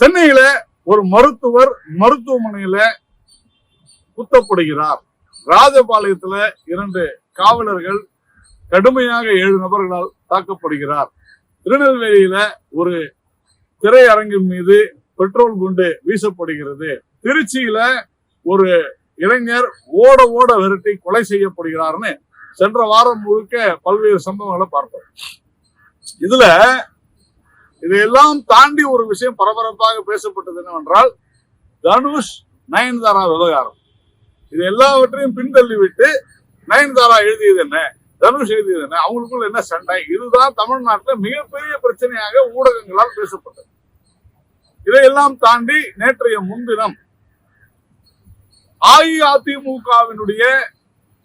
சென்னையில ஒரு மருத்துவர் மருத்துவமனையில குத்தப்படுகிறார். ராஜபாளையத்துல இரண்டு காவலர்கள் கடுமையாக ஏழு நபர்களால் தாக்கப்படுகிறார். திருநெல்வேலியில ஒரு திரையரங்கின் மீது பெட்ரோல் குண்டு வீசப்படுகிறது. திருச்சியில ஒரு இளைஞர் ஓட ஓட விரட்டி கொலை செய்யப்படுகிறார்னு சென்ற வாரம் முழுக்க பல்வேறு சம்பவங்களை பார்த்தோம் இதுல இதையெல்லாம் தாண்டி ஒரு விஷயம் பரபரப்பாக பேசப்பட்டது என்னவென்றால் தனுஷ் நயன்தாரா விவகாரம். இது எல்லாவற்றையும் பின்தள்ளிவிட்டு நயன்தாரா எழுதியது என்ன? தனுஷ் எழுதியது என்ன? அவங்களுக்குள்ள என்ன சண்டை? இதுதான் தமிழ்நாட்டில் மிகப்பெரிய பிரச்சனையாக ஊடகங்களால் பேசப்பட்டது. இதையெல்லாம் தாண்டி நேற்றைய முன்தினம் அஇஅதிமுகவினுடைய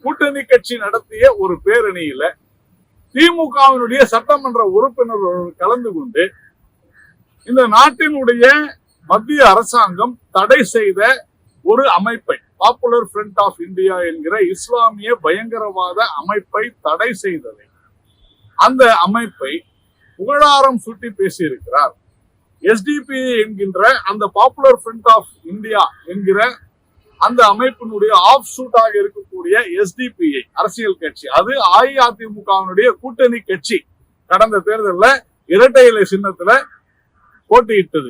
கூட்டணி கட்சி நடத்திய ஒரு பேரணியில திமுகவினுடைய சட்டமன்ற உறுப்பினர்கள் கலந்து கொண்டு இந்த நாட்டினுடைய மத்திய அரசாங்கம் தடை செய்த ஒரு அமைப்பை பாப்புலர் ஃப்ரண்ட் ஆஃப் இந்தியா என்கிற இஸ்லாமிய பயங்கரவாத அமைப்பை தடை செய்ததை. அந்த அமைப்பை புகழாரம் சுட்டி பேசியிருக்கிறார். எஸ்டிபி என்கின்ற அந்த பாப்புலர் ஃப்ரண்ட் ஆஃப் இந்தியா என்கிற அந்த அமைப்பினுடைய ஆஃப் ஷூட்டாக இருக்கக்கூடிய எஸ்டிபிஐ அரசியல் கட்சி அது அஇஅதிமுகவினுடைய கூட்டணி கட்சி கடந்த தேர்தலில் இரட்டை இலை சின்னத்துல போட்டியிட்டது.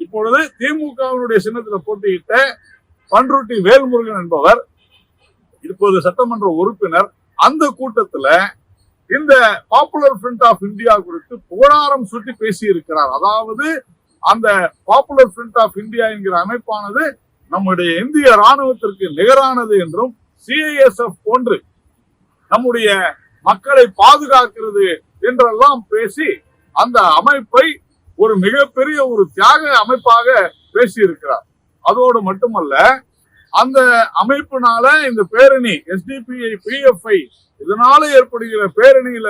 இப்பொழுது திமுகவினுடைய சின்னத்தில் போட்டியிட்ட பன்ருட்டி வேல்முருகன் என்பவர் இப்போது சட்டமன்ற உறுப்பினர் அந்த கூட்டத்தில் இந்த பாப்புலர் ஃப்ரண்ட் ஆஃப் இந்தியா குறித்து புகழாரம் சுட்டி பேசியிருக்கிறார். அதாவது அந்த பாப்புலர் ஃப்ரண்ட் ஆஃப் இந்தியா என்கிற அமைப்பானது நம்முடைய இந்திய ராணுவத்திற்கு நிகரானது என்றும் சிஐஎஸ்எஃப் போன்று நம்முடைய மக்களை பாதுகாக்கிறது என்றெல்லாம் பேசி அந்த அமைப்பை ஒரு மிகப்பெரிய ஒரு தியாக அமைப்பாக பேசியிருக்கிறார். அதோடு மட்டுமல்ல அந்த அமைப்பினால இந்த பேரணி எஸ்டிபிஐ பிஎஃப்ஐ இதனால ஏற்படுகிற பேரணியில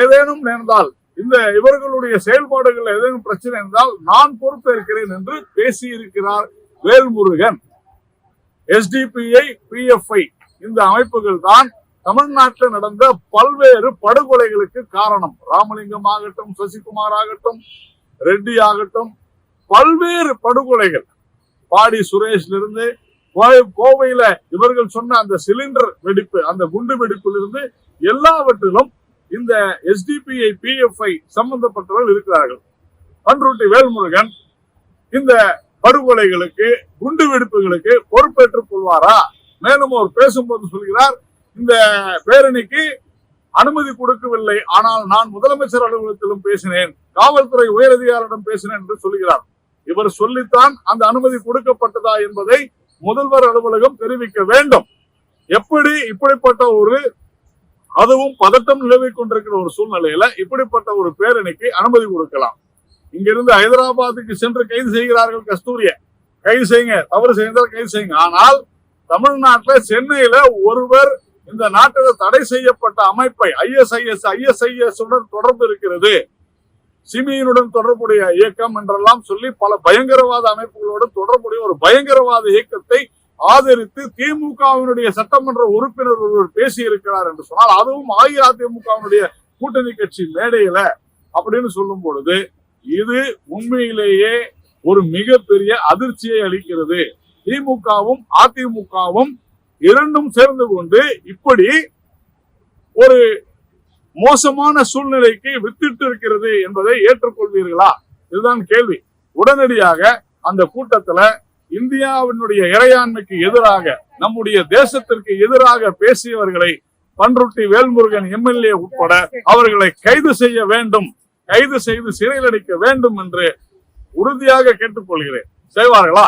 ஏதேனும் நேர்ந்தால் இந்த இவர்களுடைய செயல்பாடுகள் ஏதேனும் பிரச்சனை இருந்தால் நான் பொறுப்பேற்கிறேன் என்று பேசியிருக்கிறார் வேல்முருகன். எஸ்டிபிஐ பிஎஃப்ஐ இந்த அமைப்புகள் தான் தமிழ்நாட்டில் நடந்த பல்வேறு படுகொலைகளுக்கு காரணம். ராமலிங்கம் ஆகட்டும் சசிகுமார் ஆகட்டும் ரெட்டி ஆகட்டும். பல்வேறு படுகொலைகள். பாடி சுரேஷ்ல இருந்து கோவை- கோவையில இவர்கள் சொன்ன அந்த சிலிண்டர் வெடிப்பு அந்த குண்டு வெடிப்பிலிருந்து எல்லாவற்றிலும் இந்த எஸ்டிபிஐ பிஎஃப்ஐ சம்பந்தப்பட்டவர்கள் இருக்கிறார்கள். பன்ருட்டி வேல்முருகன் இந்த படுகொலைகளுக்கு குண்டு வெடிப்புகளுக்கு பொறுப்பேற்றுக் கொள்வாரா? மேலும் அவர் பேசும்போது சொல்கிறார் இந்த பேரணிக்கு அனுமதி கொடுக்கவில்லை. ஆனால் நான் முதலமைச்சர் அலுவலகத்திலும் பேசினேன். காவல்துறை உயரதிகாரிடம் பேசினேன் என்று சொல்கிறார். இவர் சொல்லித்தான் அந்த அனுமதி கொடுக்கப்பட்டதா என்பதை முதல்வர் அலுவலகம் தெரிவிக்க வேண்டும். எப்படி? இப்படிப்பட்ட ஒரு அதுவும் பதட்டம் நிலவிக் கொண்டிருக்கிற ஒரு சூழ்நிலையில இப்படிப்பட்ட ஒரு பேரணிக்கு அனுமதி கொடுக்கலாம். இங்கிருந்து ஹைதராபாத்துக்கு சென்று கைது செய்கிறார்கள் கஸ்தூரிய. கைது செய்யுங்க. தவறு செய்தால் கைது செய்யுங்க. ஆனால் தமிழ்நாட்டில் சென்னையில ஒருவர் இந்த நாட்டில் தடை செய்யப்பட்ட அமைப்பை ஐஎஸ்ஐஎஸ் ஐஎஸ்ஐஎஸ் உடன் தொடர்பு இருக்கிறது. சிமியினுடன் தொடர்புடைய இயக்கம் என்றெல்லாம் சொல்லி பல பயங்கரவாத அமைப்புகளோடு தொடர்புடைய ஒரு பயங்கரவாத இயக்கத்தை ஆதரித்து திமுகவினுடைய சட்டமன்ற உறுப்பினர் ஒருவர் பேசியிருக்கிறார் என்று சொன்னால் அதுவும் அஇஅதிமுகவினுடைய கூட்டணி கட்சி மேடையில அப்படின்னு சொல்லும் பொழுது இது உண்மையிலேயே ஒரு மிகப்பெரிய அதிர்ச்சியை அளிக்கிறது. திமுகவும் அதிமுகவும் இரண்டும் சேர்ந்து கொண்டு இப்படி ஒரு மோசமான சூழ்நிலைக்கு வித்திட்டு இருக்கிறது என்பதை ஏற்றுக்கொள்வீர்களா? இதுதான் கேள்வி. உடனடியாக அந்த கூட்டத்துல இந்தியாவினுடைய இறையாண்மைக்கு எதிராக நம்முடைய தேசத்திற்கு எதிராக பேசியவர்களை பன்ருட்டி வேல்முருகன் எம்எல்ஏ உட்பட அவர்களை கைது செய்ய வேண்டும் கைது செய்து சிறையில் அடைக்க வேண்டும் என்று உறுதியாக கேட்டுக்கொள்கிறேன். செய்வார்களா?